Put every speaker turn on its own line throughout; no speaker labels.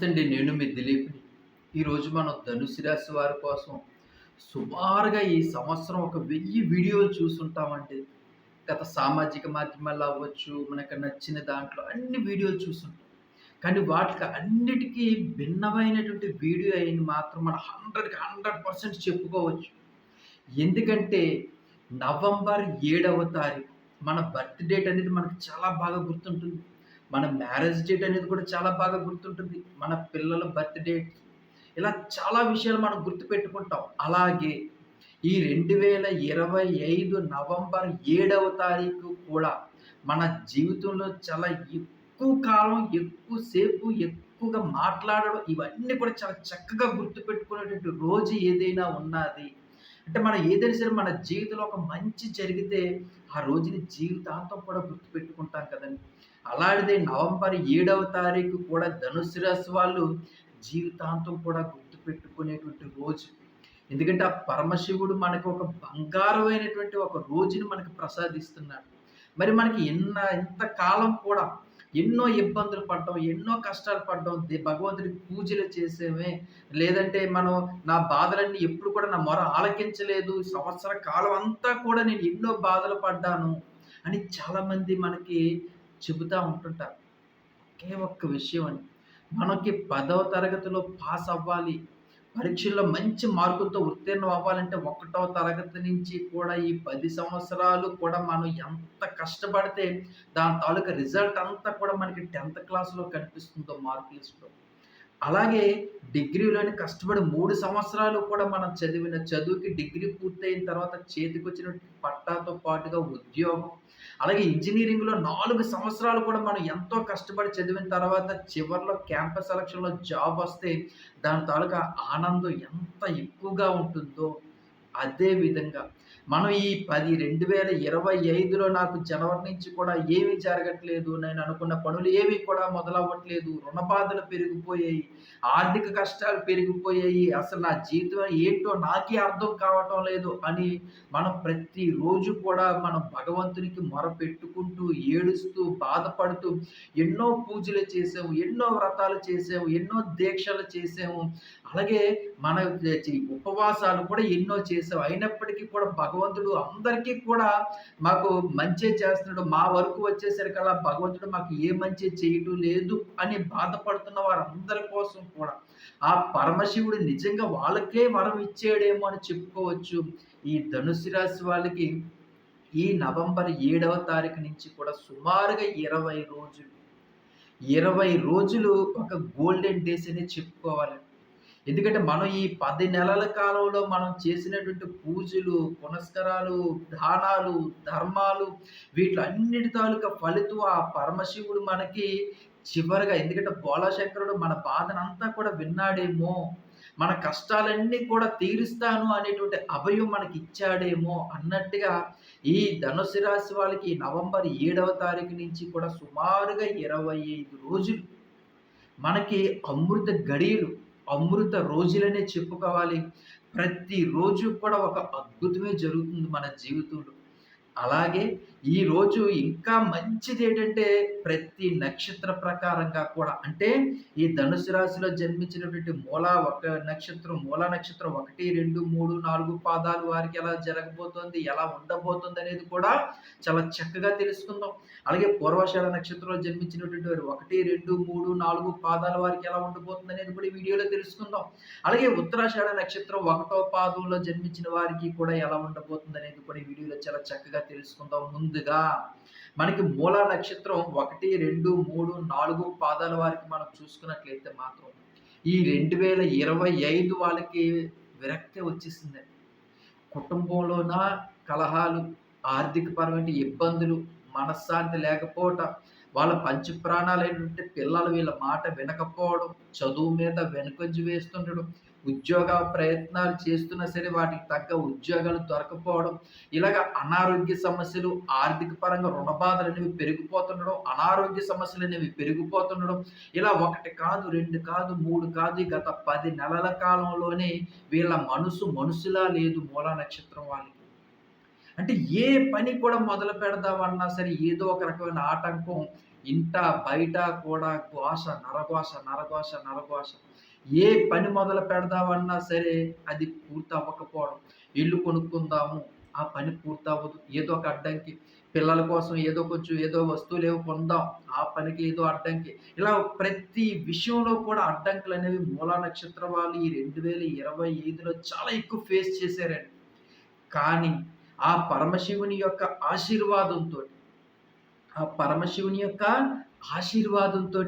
నమస్తే అండి నేను మీ దిలీప్ని ఈరోజు మనం ధనుసు రాశి వారి కోసం సుమారుగా ఈ సంవత్సరం ఒక వెయ్యి వీడియోలు చూసుంటామండి గత సామాజిక మాధ్యమాలు అవ్వచ్చు మనకు నచ్చిన దాంట్లో అన్ని వీడియోలు చూసుంటాం కానీ వాటికి అన్నిటికీ భిన్నమైనటువంటి వీడియో అయింది మాత్రం మనం హండ్రెడ్కి హండ్రెడ్ పర్సెంట్ చెప్పుకోవచ్చు. ఎందుకంటే నవంబర్ ఏడవ తారీఖు మన బర్త్ డేట్ అనేది మనకు చాలా బాగా గుర్తుంటుంది. మన మ్యారేజ్ డేట్ అనేది కూడా చాలా బాగా గుర్తుంటుంది. మన పిల్లల బర్త్ డేట్ ఇలా చాలా విషయాలు మనం గుర్తుపెట్టుకుంటాం. అలాగే ఈ రెండు వేల ఇరవై ఐదు నవంబర్ ఏడవ తారీఖు కూడా మన జీవితంలో చాలా ఎక్కువ కాలం ఎక్కువసేపు ఎక్కువగా మాట్లాడడం ఇవన్నీ కూడా చాలా చక్కగా గుర్తుపెట్టుకునేటువంటి రోజు ఏదైనా ఉన్నది. అంటే మనం ఏదైనా సరే మన జీవితంలో ఒక మంచి జరిగితే ఆ రోజుని జీవితాంతం కూడా గుర్తుపెట్టుకుంటాం కదండి. అలాంటిది నవంబర్ ఏడవ తారీఖు కూడా ధనుసు రాశి వాళ్ళు జీవితాంతం కూడా గుర్తుపెట్టుకునేటువంటి రోజు. ఎందుకంటే ఆ పరమశివుడు మనకు ఒక బంగారమైనటువంటి ఒక రోజుని మనకు ప్రసాదిస్తున్నాడు. మరి మనకి ఎన్న ఇంతకాలం కూడా ఎన్నో ఇబ్బందులు పడ్డం ఎన్నో కష్టాలు పడ్డం దే- భగవంతుడికి పూజలు చేసేమే. లేదంటే మనం నా బాధలన్నీ ఎప్పుడు కూడా నా మొర ఆలకించలేదు. సంవత్సర కాలం అంతా కూడా నేను ఎన్నో బాధలు పడ్డాను అని చాలామంది మనకి చెబుతూ ఉంటుంటారు. ఒకే ఒక్క విషయం అని మనకి పదవ తరగతిలో పాస్ అవ్వాలి. పరీక్షల్లో మంచి మార్కులతో ఉత్తీర్ణం అవ్వాలంటే ఒకటవ తరగతి నుంచి కూడా ఈ పది సంవత్సరాలు కూడా మనం ఎంత కష్టపడితే దాని తాలూకా రిజల్ట్ అంతా కూడా మనకి టెన్త్ క్లాస్లో కనిపిస్తుందో మార్క్ లిస్ట్లో. అలాగే డిగ్రీలోని కష్టపడి మూడు సంవత్సరాలు కూడా మనం చదివిన చదువుకి డిగ్రీ పూర్తయిన తర్వాత చేతికి వచ్చిన పట్టాతో పాటుగా ఉద్యోగం అలాగే ఇంజనీరింగ్లో నాలుగు సంవత్సరాలు కూడా మనం ఎంతో కష్టపడి చదివిన తర్వాత చివరిలో క్యాంపస్ సెలక్షన్లో జాబ్ వస్తే దాని తాలూకా ఆనందం ఎంత ఎక్కువగా ఉంటుందో అదే విధంగా మనం ఈ పది రెండు వేల ఇరవై ఐదులో నాకు జనవరి నుంచి కూడా ఏమీ జరగట్లేదు. నేను అనుకున్న పనులు ఏవి కూడా మొదలవ్వట్లేదు. రుణ బాధలు పెరిగిపోయాయి. ఆర్థిక కష్టాలు పెరిగిపోయాయి. అసలు నా జీవితం ఏంటో నాకే అర్థం కావటం లేదు అని మనం ప్రతిరోజు కూడా మనం భగవంతునికి మొర పెట్టుకుంటూ ఏడుస్తూ బాధపడుతూ ఎన్నో పూజలు చేసాము ఎన్నో వ్రతాలు చేసాము ఎన్నో దీక్షలు చేసాము. అలాగే మన ఉపవాసాలు కూడా ఎన్నో చేసాము అయినప్పటికీ కూడా భగవంతుడు అందరికీ కూడా మాకు మంచి చేస్తున్నాడు. మా వరకు వచ్చేసరికల్లా భగవంతుడు మాకు ఏ మంచి చేయటం లేదు అని బాధపడుతున్న వారందరి కోసం కూడా. ఆ పరమశివుడు నిజంగా వాళ్ళకే వరం ఇచ్చాడేమో అని చెప్పుకోవచ్చు. ఈ ధనుసు రాశి వాళ్ళకి ఈ నవంబర్ ఏడవ తారీఖు నుంచి కూడా సుమారుగా ఇరవై రోజులు. ఇరవై రోజులు ఒక గోల్డెన్ డేస్ అనే చెప్పుకోవాలి. ఎందుకంటే మనం ఈ పది నెలల కాలంలో మనం చేసినటువంటి పూజలు పునస్కారాలు దానాలు ధర్మాలు వీటిలన్నిటి తాలూకా ఫలితం ఆ పరమశివుడు మనకి చివరిగా ఎందుకంటే బోళాశంకరుడు మన బాధనంతా కూడా విన్నాడేమో మన కష్టాలన్నీ కూడా తీరుస్తాను అనేటువంటి అభయం మనకి ఇచ్చాడేమో అన్నట్టుగా ఈ ధనుసు రాశి వాళ్ళకి నవంబర్ ఏడవ తారీఖు నుంచి కూడా సుమారుగా ఇరవై ఐదు రోజులు మనకి అమృత గడియలు అమృత రోజులనే చెప్పుకోవాలి. ప్రతిరోజు కూడా ఒక అద్భుతమే జరుగుతుంది మన జీవితంలో. అలాగే ఈ రోజు ఇంకా మంచిది ఏంటంటే ప్రతి నక్షత్ర ప్రకారంగా కూడా అంటే ఈ ధనుసు రాశిలో జన్మించినటువంటి మూల ఒక నక్షత్రం మూల నక్షత్రం ఒకటి రెండు మూడు నాలుగు పాదాలు వారికి ఎలా జరగబోతోంది ఎలా ఉండబోతోంది అనేది కూడా చాలా చక్కగా తెలుసుకుందాం. అలాగే పూర్వశాల నక్షత్రంలో జన్మించినటువంటి వారు ఒకటి రెండు మూడు నాలుగు పాదాల వారికి ఎలా ఉండబోతుంది అనేది కూడా ఈ వీడియోలో తెలుసుకుందాం. అలాగే ఉత్తరాషాఢ నక్షత్రం ఒకటో పాదంలో జన్మించిన వారికి కూడా ఎలా ఉండబోతుంది అనేది కూడా ఈ వీడియోలో చాలా చక్కగా తెలుసుకుందాం ముందుగా. మనకి మూల నక్షత్రం ఒకటి రెండు మూడు నాలుగు పాదాల వారికి మనం చూసుకున్నట్లయితే మాత్రం ఈ రెండు వేల ఇరవై ఐదు వాళ్ళకి విరక్తి వచ్చేసింది. కుటుంబంలోన కలహాలు ఆర్థిక పరమైన ఇబ్బందులు మనశ్శాంతి లేకపోవటం వాళ్ళ పంచప్రాణాలు ఏంటంటే పిల్లలు వీళ్ళ మాట వినకపోవడం చదువు మీద వెనుకంజు వేస్తుండడం ఉద్యోగ ప్రయత్నాలు చేస్తున్నా సరే వాటికి తగ్గ ఉద్యోగాలు దొరకపోవడం ఇలాగ అనారోగ్య సమస్యలు ఆర్థిక పరంగా రుణ బాధలు అనేవి పెరిగిపోతుండడం అనారోగ్య సమస్యలు అనేవి పెరిగిపోతుండడం ఇలా ఒకటి కాదు రెండు కాదు మూడు కాదు గత పది నెలల కాలంలోనే వీళ్ళ మనసు మనసులా లేదు మూల నక్షత్రం వాళ్ళకి. అంటే ఏ పని కూడా మొదలు పెడదామన్నా సరే ఏదో ఒక రకమైన ఆటంకం ఇంట బయట కూడా ఘోష నరఘోష నరఘోష నరఘోష. ఏ పని మొదలు పెడదామన్నా సరే అది పూర్తి అవ్వకపోవడం ఇల్లు కొనుక్కుందాము ఆ పని పూర్తవ్వదు. ఏదో ఒక అడ్డంకి. పిల్లల కోసం ఏదో కొంచెం ఏదో వస్తువులు ఏవో కొందాం ఆ పనికి ఏదో అడ్డంకి. ఇలా ప్రతి విషయంలో కూడా అడ్డంకులు అనేవి మూలా నక్షత్ర వాళ్ళు ఈ రెండు వేల ఇరవై ఐదులో చాలా ఎక్కువ ఫేస్ చేశారండి. కానీ ఆ పరమశివుని యొక్క ఆశీర్వాదంతో ఆ పరమశివుని యొక్క ఆశీర్వాదంతో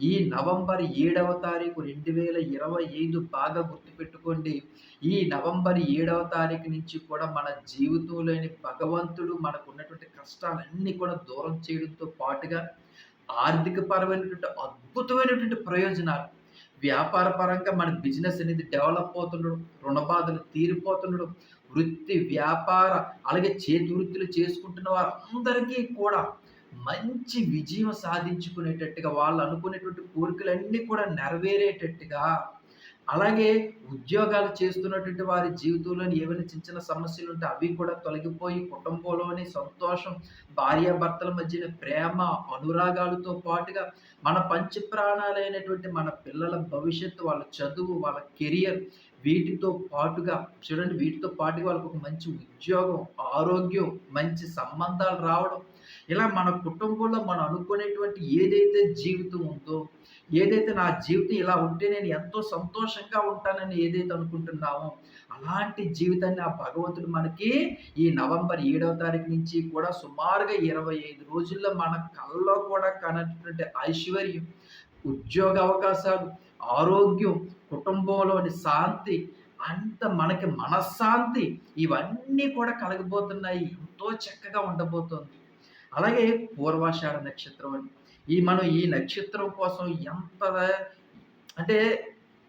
ఈ నవంబర్ ఏడవ తారీఖు రెండు వేల ఇరవై ఐదు బాగా గుర్తుపెట్టుకోండి. ఈ నవంబర్ ఏడవ తారీఖు నుంచి కూడా మన జీవితంలోని భగవంతుడు మనకు ఉన్నటువంటి కష్టాలన్నీ కూడా దూరం చేయడంతో పాటుగా ఆర్థిక పరమైనటువంటి అద్భుతమైనటువంటి ప్రయోజనాలు వ్యాపార పరంగా మన బిజినెస్ అనేది డెవలప్ అవుతుండడం రుణ బాధలు తీరిపోతుండడం వృత్తి వ్యాపార అలాగే చేతి వృత్తులు చేసుకుంటున్న వారందరికీ కూడా మంచి విజయం సాధించుకునేటట్టుగా వాళ్ళు అనుకునేటువంటి కోరికలన్నీ కూడా నెరవేరేటట్టుగా అలాగే ఉద్యోగాలు చేస్తున్నటువంటి వారి జీవితంలోని ఏమైనా చిన్న చిన్న సమస్యలు ఉంటే అవి కూడా తొలగిపోయి కుటుంబంలోని సంతోషం భార్యాభర్తల మధ్యన ప్రేమ అనురాగాలతో పాటుగా మన పంచ ప్రాణాలైనటువంటి మన పిల్లల భవిష్యత్తు వాళ్ళ చదువు వాళ్ళ కెరియర్ వీటితో పాటుగా చూడండి వీటితో పాటుగా వాళ్ళకు ఒక మంచి ఉద్యోగం ఆరోగ్యం మంచి సంబంధాలు రావడం ఇలా మన కుటుంబంలో మనం అనుకునేటువంటి ఏదైతే జీవితం ఉందో ఏదైతే నా జీవితం ఇలా ఉంటే నేను ఎంతో సంతోషంగా ఉంటానని ఏదైతే అనుకుంటున్నామో అలాంటి జీవితాన్ని ఆ భగవంతుడు మనకి ఈ నవంబర్ ఏడవ తారీఖు నుంచి కూడా సుమారుగా ఇరవై ఐదు రోజుల్లో మన కళ్ళలో కూడా కనటువంటి ఐశ్వర్యం ఉద్యోగ అవకాశాలు ఆరోగ్యం కుటుంబంలోని శాంతి అంత మనకి మనశ్శాంతి ఇవన్నీ కూడా కలగబోతున్నాయి. ఎంతో చక్కగా ఉండబోతోంది. అలాగే పూర్వాషాఢ నక్షత్రం అని ఈ మనం ఈ నక్షత్రం కోసం ఎంత అంటే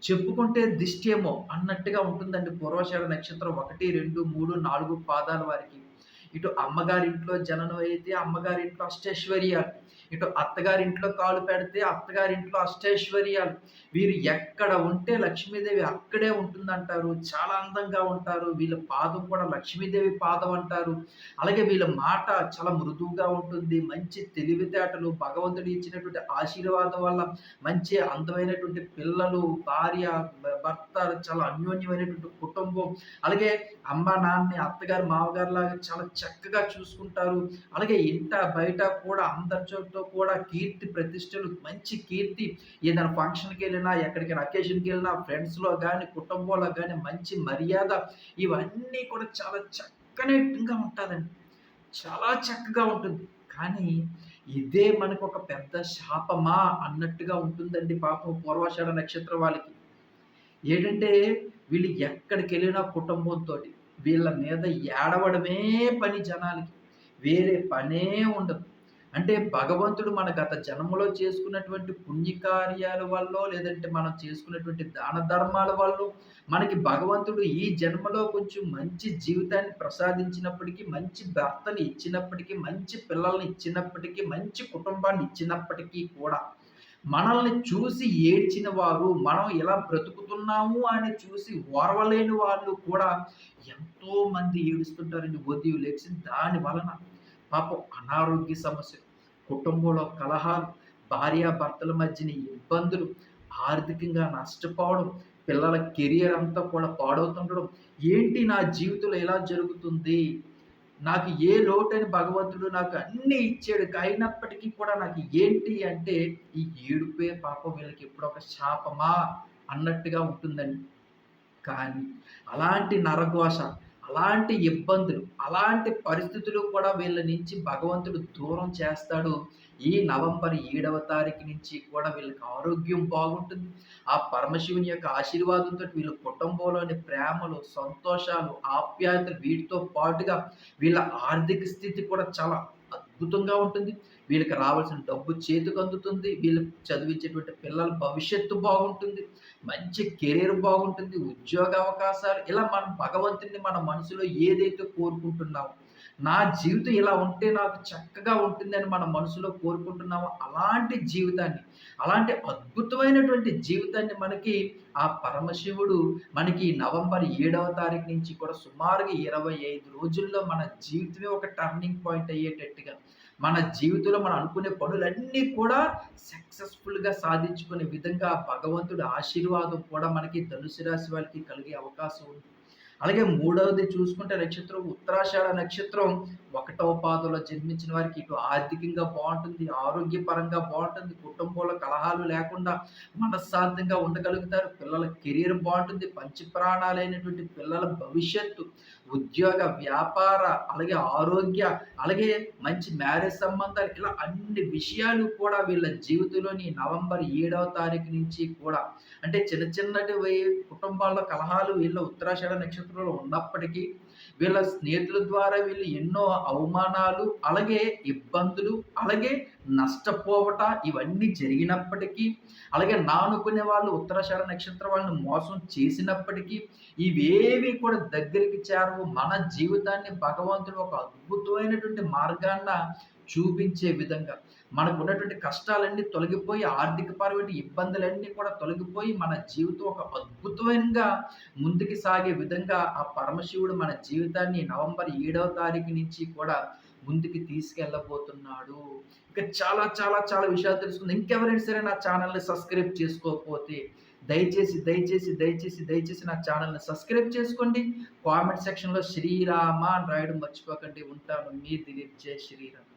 చెప్పుకుంటే దిష్టి ఏమో అన్నట్టుగా ఉంటుందండి పూర్వాషాఢ నక్షత్రం. ఒకటి రెండు మూడు నాలుగు పాదాల వారికి. ఇటు అమ్మగారింట్లో జననం అయితే అమ్మగారింట్లో అష్టైశ్వర్యాలు. ఇటు అత్తగారింట్లో కాలు పెడితే అత్తగారింట్లో అష్టైశ్వర్యాలు. వీరు ఎక్కడ ఉంటే లక్ష్మీదేవి అక్కడే ఉంటుందంటారు. చాలా అందంగా ఉంటారు. వీళ్ళ పాదం కూడా లక్ష్మీదేవి పాదం అంటారు. అలాగే వీళ్ళ మాట చాలా మృదువుగా ఉంటుంది. మంచి తెలివితేటలు భగవంతుడు ఇచ్చినటువంటి ఆశీర్వాదం వల్ల మంచి అందమైనటువంటి పిల్లలు భార్య భర్త చాలా అన్యోన్యమైనటువంటి కుటుంబం. అలాగే అమ్మ నాన్న అత్తగారు మామగారు లాగా చాలా చక్కగా చూసుకుంటారు. అలాగే ఇంట బయట కూడా అందరితో కూడా కీర్తి ప్రతిష్టలు మంచి కీర్తి. ఏదైనా ఫంక్షన్కి వెళ్ళినా ఎక్కడికైనా అకేషన్కి వెళ్ళినా ఫ్రెండ్స్లో కానీ కుటుంబంలో కానీ మంచి మర్యాద ఇవన్నీ కూడా చాలా చక్కనేట్టుగా ఉంటుందండి చాలా చక్కగా ఉంటుంది. కానీ ఇదే మనకు ఒక పెద్ద శాపమా అన్నట్టుగా ఉంటుందండి పాపం పూర్వాషాఢ నక్షత్రం వాళ్ళకి. ఏంటంటే వీళ్ళు ఎక్కడికి వెళ్ళినా కుటుంబంతో వీళ్ళ మీద ఏడవడమే పని జనాలకి. వేరే పనే ఉండదు. అంటే భగవంతుడు మన గత జన్మలో చేసుకున్నటువంటి పుణ్యకార్యాల వల్ల లేదంటే మనం చేసుకున్నటువంటి దాన ధర్మాల వల్ల మనకి భగవంతుడు ఈ జన్మలో కొంచెం మంచి జీవితాన్ని ప్రసాదించినప్పటికీ మంచి భర్తని ఇచ్చినప్పటికీ మంచి పిల్లల్ని ఇచ్చినప్పటికీ మంచి కుటుంబాన్ని ఇచ్చినప్పటికీ కూడా మనల్ని చూసి ఏడ్చిన వారు మనం ఎలా బ్రతుకుతున్నాము అని చూసి ఓర్వలేని వాళ్ళు కూడా ఎంతో మంది ఏడుస్తుంటారండి ఉదయం లేచి. దాని వలన పాపం అనారోగ్య సమస్యలు కుటుంబంలో కలహాలు భార్యాభర్తల మధ్యన ఇబ్బందులు ఆర్థికంగా నష్టపోవడం పిల్లల కెరియర్ అంతా కూడా పాడవుతుండడం. ఏంటి నా జీవితంలో ఎలా జరుగుతుంది? నాకు ఏ లోటని భగవంతుడు నాకు అన్ని ఇచ్చాడు అయినప్పటికీ కూడా నాకు ఏంటి అంటే ఈ ఏడుపే పాపం వీళ్ళకి ఎప్పుడు ఒక శాపమా అన్నట్టుగా ఉంటుందండి. కానీ అలాంటి నరఘోష అలాంటి ఇబ్బందులు అలాంటి పరిస్థితులు కూడా వీళ్ళ నుంచి భగవంతుడు దూరం చేస్తాడు. ఈ నవంబర్ ఏడవ తారీఖు నుంచి కూడా వీళ్ళకి ఆరోగ్యం బాగుంటుంది. ఆ పరమశివుని యొక్క ఆశీర్వాదంతో వీళ్ళ కుటుంబంలోని ప్రేమలు సంతోషాలు ఆప్యాయతలు వీటితో పాటుగా వీళ్ళ ఆర్థిక స్థితి కూడా చాలా అద్భుతంగా ఉంటుంది. వీళ్ళకి రావాల్సిన డబ్బు చేతికి అందుతుంది. వీళ్ళకి చదివించేటువంటి పిల్లల భవిష్యత్తు బాగుంటుంది. మంచి కెరీర్ బాగుంటుంది. ఉద్యోగ అవకాశాలు. ఇలా మనం భగవంతుని మన మనసులో ఏదైతే కోరుకుంటున్నామో నా జీవితం ఇలా ఉంటే నాకు చక్కగా ఉంటుందని మన మనసులో కోరుకుంటున్నామో అలాంటి జీవితాన్ని అలాంటి అద్భుతమైనటువంటి జీవితాన్ని మనకి ఆ పరమశివుడు మనకి నవంబర్ ఏడవ తారీఖు నుంచి కూడా సుమారుగా ఇరవై ఐదు రోజుల్లో మన జీవితమే ఒక టర్నింగ్ పాయింట్ అయ్యేటట్టుగా మన జీవితంలో మనం అనుకునే పనులన్నీ కూడా సక్సెస్ఫుల్‌గా సాధించుకునే విధంగా భగవంతుడి ఆశీర్వాదం కూడా మనకి ధనుసు రాశి వాళ్ళకి కలిగే అవకాశం ఉంది. అలాగే మూడవది చూసుకుంటే నక్షత్రం ఉత్తరాషాఢ నక్షత్రం. ఒకటవ పాదంలో జన్మించిన వారికి ఇటు ఆర్థికంగా బాగుంటుంది ఆరోగ్యపరంగా బాగుంటుంది కుటుంబంలో కలహాలు లేకుండా మనశ్శాంతంగా ఉండగలుగుతారు. పిల్లల కెరీర్ బాగుంటుంది పంచప్రాణాలైనటువంటి పిల్లల భవిష్యత్తు. ఉద్యోగ వ్యాపార అలాగే ఆరోగ్య అలాగే మంచి మ్యారేజ్ సంబంధాలు ఇలా అన్ని విషయాలు కూడా వీళ్ళ జీవితంలోని నవంబర్ ఏడవ తారీఖు నుంచి కూడా అంటే చిన్న చిన్నటి కుటుంబాల్లో కలహాలు వీళ్ళ ఉత్తరాషాఢ నక్షత్రంలో ఉన్నప్పటికీ వీళ్ళ స్నేహితుల ద్వారా వీళ్ళు ఎన్నో అవమానాలు అలాగే ఇబ్బందులు అలాగే నష్టపోవట ఇవన్నీ జరిగినప్పటికీ అలాగే నానుకునే వాళ్ళు ఉత్తరాషాఢ నక్షత్రం వాళ్ళని మోసం చేసినప్పటికీ ఇవేవి కూడా దగ్గరికి చేరవు. మన జీవితాన్ని భగవంతుడు ఒక అద్భుతమైనటువంటి మార్గాన్న చూపించే విధంగా. మనకు ఉన్నటువంటి కష్టాలన్నీ తొలగిపోయి ఆర్థికపరమైన ఇబ్బందులన్నీ కూడా తొలగిపోయి మన జీవితం ఒక అద్భుతమైనగా ముందుకు సాగే విధంగా ఆ పరమశివుడు మన జీవితాన్ని నవంబర్ ఏడవ తారీఖు నుంచి కూడా ముందుకు తీసుకెళ్ళబోతున్నాడు. ఇంకా చాలా చాలా చాలా విషయాలు తెలుసుకుంది. ఇంకెవరైనా సరే నా ఛానల్ని సబ్స్క్రైబ్ చేసుకోకపోతే దయచేసి దయచేసి దయచేసి దయచేసి నా ఛానల్ని సబ్స్క్రైబ్ చేసుకోండి. కామెంట్ సెక్షన్లో శ్రీరామ అని రాయడం మర్చిపోకండి. ఉంటాను. మీ దిలీప్. జై శ్రీరామ్.